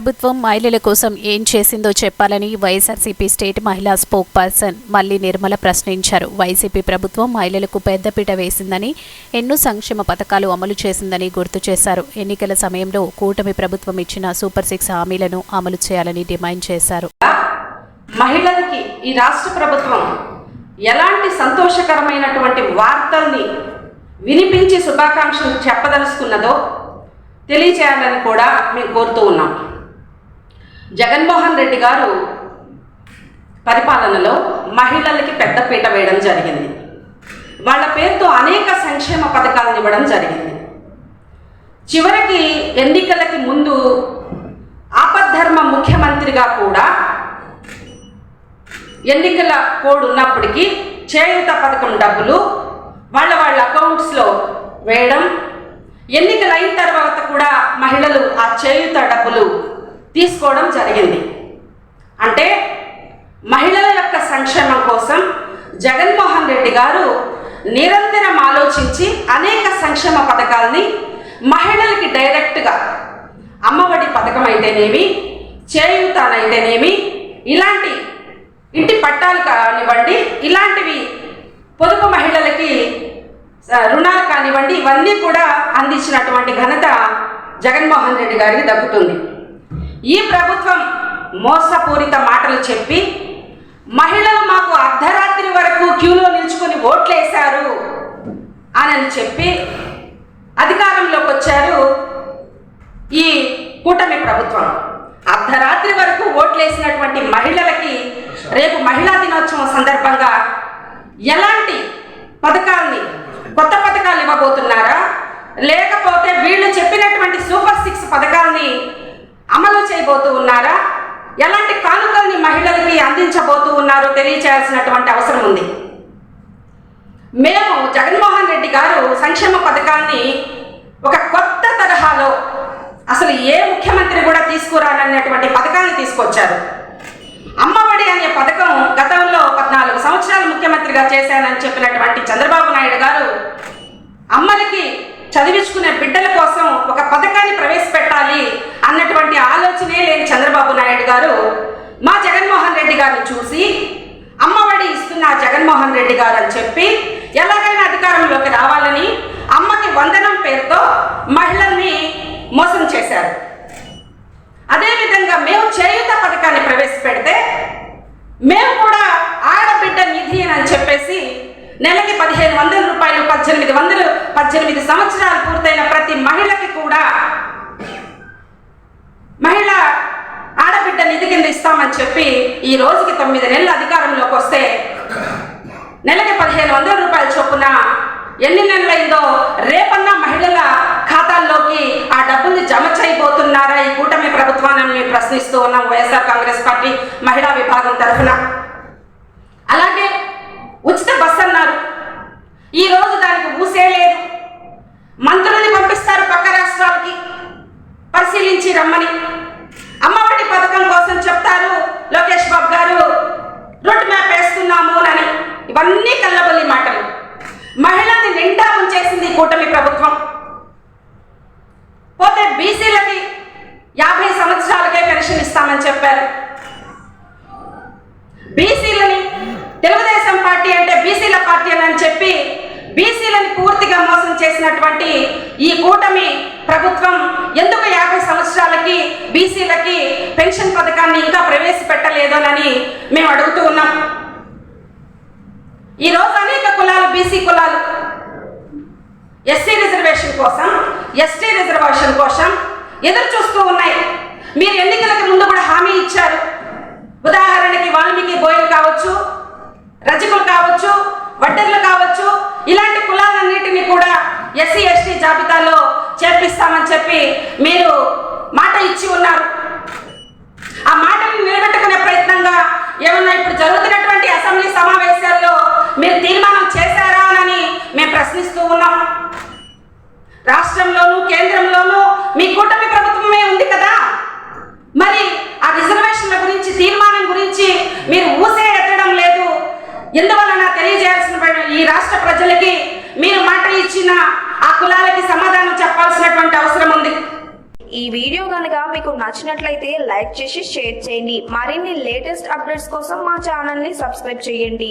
ప్రభుత్వం మహిళల కోసం ఏం చేసిందో చెప్పాలని వైఎస్ఆర్సీపీ స్టేట్ మహిళా స్పోక్ పర్సన్ మల్లి నిర్మల ప్రశ్నించారు. వైసీపీ ప్రభుత్వం మహిళలకు పెద్దపీట వేసిందని ఎన్నో సంక్షేమ పథకాలు అమలు చేసిందని గుర్తు చేశారు. ఎన్నికల సమయంలో కూటమి ప్రభుత్వం ఇచ్చిన సూపర్ సిక్స్ హామీలను అమలు చేయాలని డిమాండ్ చేశారు. మహిళలకి ఈ రాష్ట్ర ప్రభుత్వం ఎలాంటి సంతోషకరమైనటువంటి వార్తల్ని వినిపించి శుభాకాంక్షలు చెప్పదలుచుకున్నదో తెలియచేయాలని కూడా మేము కోరుతూ ఉన్నాం. జగన్మోహన్ రెడ్డి గారు పరిపాలనలో మహిళలకి పెద్దపీట వేయడం జరిగింది. వాళ్ళ పేరుతో అనేక సంక్షేమ పథకాలను ఇవ్వడం జరిగింది. చివరికి ఎన్నికలకి ముందు ఆపద్ధర్మ ముఖ్యమంత్రిగా కూడా ఎన్నికల కోడ్ ఉన్నప్పటికీ చేయూత పథకం డబ్బులు వాళ్ళ వాళ్ళ అకౌంట్స్లో వేయడం ఎన్నికలు అయిన తర్వాత కూడా మహిళలు ఆ చేయూత డబ్బులు తీసుకోవడం జరిగింది. అంటే మహిళల యొక్క సంక్షేమం కోసం జగన్మోహన్ రెడ్డి గారు నిరంతరం ఆలోచించి అనేక సంక్షేమ పథకాలని మహిళలకి డైరెక్ట్గా అమ్మఒడి పథకం అయితేనేమి చేయూతానైతేనేమి ఇలాంటి ఇంటి పట్టాలు కానివ్వండి ఇలాంటివి పొదుపు మహిళలకి రుణాలు కానివ్వండి ఇవన్నీ కూడా అందించినటువంటి ఘనత జగన్మోహన్ రెడ్డి గారికి దక్కుతుంది. ఈ ప్రభుత్వం మోసపూరిత మాటలు చెప్పి మహిళలు మాకు అర్ధరాత్రి వరకు క్యూలో నిల్చుకొని ఓట్లేశారు అని చెప్పి అధికారంలోకి వచ్చారు ఈ కూటమి ప్రభుత్వం. అర్ధరాత్రి వరకు ఓట్లేసినటువంటి మహిళలకి రేపు మహిళా దినోత్సవం సందర్భంగా ఎలాంటి పథకాల్ని కొత్త పథకాలు ఇవ్వబోతున్నారా? లేకపోతే వీళ్ళు చెప్పినటువంటి సూపర్ సిక్స్ పథకాల్ని చేయబోతూ ఉన్నారా? ఎలాంటి కానుకల్ని మహిళలకి అందించబోతూ ఉన్నారో తెలియచేయాల్సినటువంటి అవసరం ఉంది. మేము జగన్మోహన్ రెడ్డి గారు సంక్షేమ పథకాన్ని ఒక కొత్త తరహాలో అసలు ఏ ముఖ్యమంత్రి కూడా తీసుకురానన్నటువంటి పథకాన్ని తీసుకొచ్చారు. అమ్మఒడి అనే పథకం గతంలో పద్నాలుగు సంవత్సరాలు ముఖ్యమంత్రిగా చేశానని చెప్పినటువంటి చంద్రబాబు నాయుడు గారు అమ్మలకి చదివించుకునే బిడ్డల కోసం ఒక పథకాన్ని ప్రవేశపెట్టారు అన్నటువంటి ఆలోచనే లేని చంద్రబాబు నాయుడు గారు మా జగన్మోహన్ రెడ్డి గారిని చూసి అమ్మఒడి ఇస్తున్న జగన్మోహన్ రెడ్డి గారు అని చెప్పి ఎలాగైనా అధికారంలోకి రావాలని అమ్మకి వందనం పేరుతో మహిళల్ని మోసం చేశారు. అదేవిధంగా మేము చేయుత పథకాన్ని ప్రవేశపెడితే మేము కూడా ఆడబిడ్డ నిధి అని చెప్పేసి నెలకి పదిహేను వందల రూపాయలు పద్దెనిమిది వందలు పద్దెనిమిది సంవత్సరాలు పూర్తయిన ప్రతి మహిళకి కూడా మహిళ ఆడబిడ్డ నిధి కింద ఇస్తామని చెప్పి ఈ రోజుకి తొమ్మిది నెలల అధికారంలోకి వస్తే నెలకి పదిహేను వందల రూపాయల చొప్పున ఎన్ని నెలలైందో రేపన్న మహిళల ఖాతాల్లోకి ఆ డబ్బుల్ని జమ చేయబోతున్నారా ఈ కూటమి ప్రభుత్వాన్ని మేము ప్రశ్నిస్తూ ఉన్నాం. వైఎస్ఆర్ కాంగ్రెస్ పార్టీ మహిళా విభాగం తరఫున. అలాగే ఉచిత బస్ అన్నారు. ఈ రోజు దానికి ఊసేలేదు లేదు మంత్రుల్ని పంపిస్తారు పక్క రాష్ట్రాలకి పరిశీలించి రమ్మని అమ్మఒడి పథకం కోసం చెప్తారు లోకేష్ బాబు గారు రూట్ మ్యాప్ వేస్తున్నాము అని ఇవన్నీ కల్లబొల్లి మాటలు మహిళల్ని నిండా ఉంచేసింది ఈ కూటమి ప్రభుత్వం పోతే బీసీలకి యాభై సంవత్సరాలకే పెన్షన్ ఇస్తామని చెప్పారు బీసీలని తెలుగుదేశం పార్టీ అంటే బీసీల పార్టీ అని చెప్పి బీసీలను పూర్తిగా మోసం చేసినటువంటి ఈ కూటమి ప్రభుత్వం ఎందుకు యాభై సంవత్సరాలకి బీసీలకి పెన్షన్ పథకాన్ని ఇంకా ప్రవేశపెట్టలేదోనని మేము అడుగుతూ ఉన్నాం. ఈరోజు అనేక కులాలు బీసీ కులాలు ఎస్సీ రిజర్వేషన్ కోసం ఎస్టీ రిజర్వేషన్ కోసం ఎదురు చూస్తూ ఉన్నాయి. మీరు ఎన్నికలకు ముందు కూడా హామీ ఇచ్చారు. ఎస్సీ ఎస్టీ జాబితాలో చేర్పిస్తామని చెప్పి మీరు మాట ఇచ్చి ఉన్నారు. ఆ మాటని నిలబెట్టుకునే ప్రయత్నంగా ఏమన్నా ఇప్పుడు జరుగుతున్నటువంటి అసెంబ్లీ సమావేశాల్లో మీరు తీర్మానం చేశారా అని మేము ప్రశ్నిస్తూ ఉన్నాం. రాష్ట్రంలోనూ కేంద్రంలోనూ మీ కూటమి ప్రభుత్వమే ఉంది కదా? మరి ఆ రిజర్వేషన్ల గురించి తీర్మానం గురించి మీరు ఊసే ఎత్తడం లేదు. ఎందువలన తెలియజేయాల్సిన ఈ రాష్ట్ర ప్రజలకి మీరు మాట ఇచ్చిన కులాలకి సమాధానం చెప్పాల్సినటువంటి అవసరం ఉంది. ఈ వీడియో కనుక మీకు నచ్చినట్లయితే లైక్ చేసి షేర్ చేయండి. మరిన్ని లేటెస్ట్ అప్డేట్స్ కోసం మా ఛానల్ని సబ్స్క్రైబ్ చేయండి.